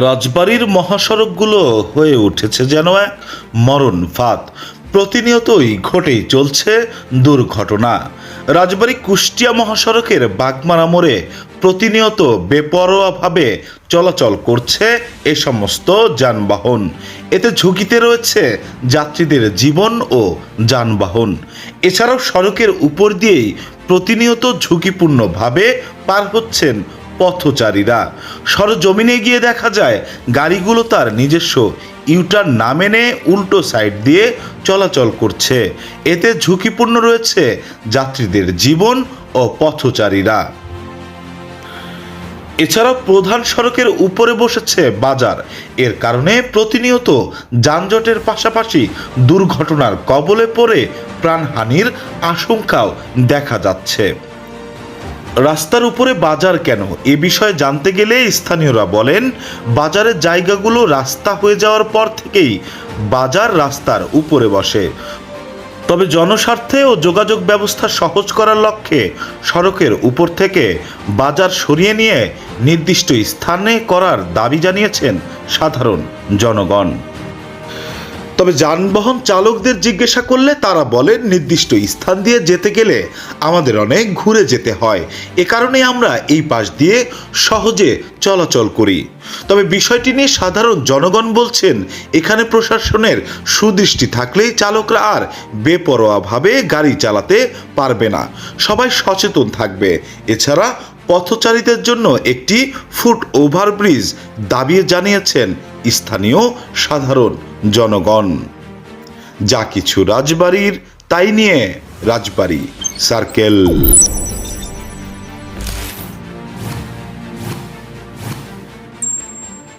রাজবাড়ির মহাসড়কগুলো হয়ে উঠেছে যেন এক মরণ ফাঁদ। প্রতিনিয়তই ঘটেই চলছে দুর্ঘটনা। রাজবাড়ি কুষ্টিয়া মহাসড়কের বাগমারা মোড়ে প্রতিনিয়ত বেপরোয়াভাবে চলাচল করছে এ সমস্ত যানবাহন। এতে ঝুঁকিতে রয়েছে যাত্রীদের জীবন ও যানবাহন। এছাড়াও সড়কের উপর দিয়েই প্রতিনিয়ত ঝুঁকিপূর্ণভাবে পার হচ্ছেন পথচারীরা। সরজমিনে গিয়ে দেখা যায়, গাড়িগুলো তার নিজস্ব ইউটার না মেনে উল্টো সাইড দিয়ে চলাচল করছে। এতে ঝুঁকিপূর্ণ রয়েছে যাত্রীদের জীবন ও পথচারীরা। এছাড়াও প্রধান সড়কের উপরে বসেছে বাজার। এর কারণে প্রতিনিয়ত যানজটের পাশাপাশি দুর্ঘটনার কবলে পড়ে প্রাণহানির আশঙ্কাও দেখা যাচ্ছে। রাস্তার উপরে বাজার কেন? এ বিষয়ে জানতে গেলে স্থানীয়রা বলেন, বাজারের জায়গাগুলো রাস্তা হয়ে যাওয়ার পর থেকেই বাজার রাস্তার উপরে বসে। তবে জনস্বার্থে ও যোগাযোগ ব্যবস্থা সহজ করার লক্ষ্যে সড়কের উপর থেকে বাজার সরিয়ে নিয়ে নির্দিষ্ট স্থানে করার দাবি জানিয়েছেন সাধারণ জনগণ। তবে যানবাহন চালকদের জিজ্ঞাসা করলে তারা বলেন, নির্দিষ্ট স্থান দিয়ে যেতে গেলে আমাদের অনেক ঘুরে যেতে হয়। এ কারণে আমরা এই পাশ দিয়ে সহজে চলাচল করি। তবে বিষয়টি নিয়ে সাধারণ জনগণ বলছেন, এখানে প্রশাসনের সুদৃষ্টি থাকলেই চালকরা আর বেপরোয়াভাবে গাড়ি চালাতে পারবে না। সবাই সচেতন থাকবে। এছাড়া পথচারীদের জন্য একটি ফুট ওভারব্রিজ দাবি জানিয়েছেন স্থানীয় সাধারণ জনগণ। যা কিছু রাজবাড়ির তাই নিয়ে রাজবাড়ি সার্কেল।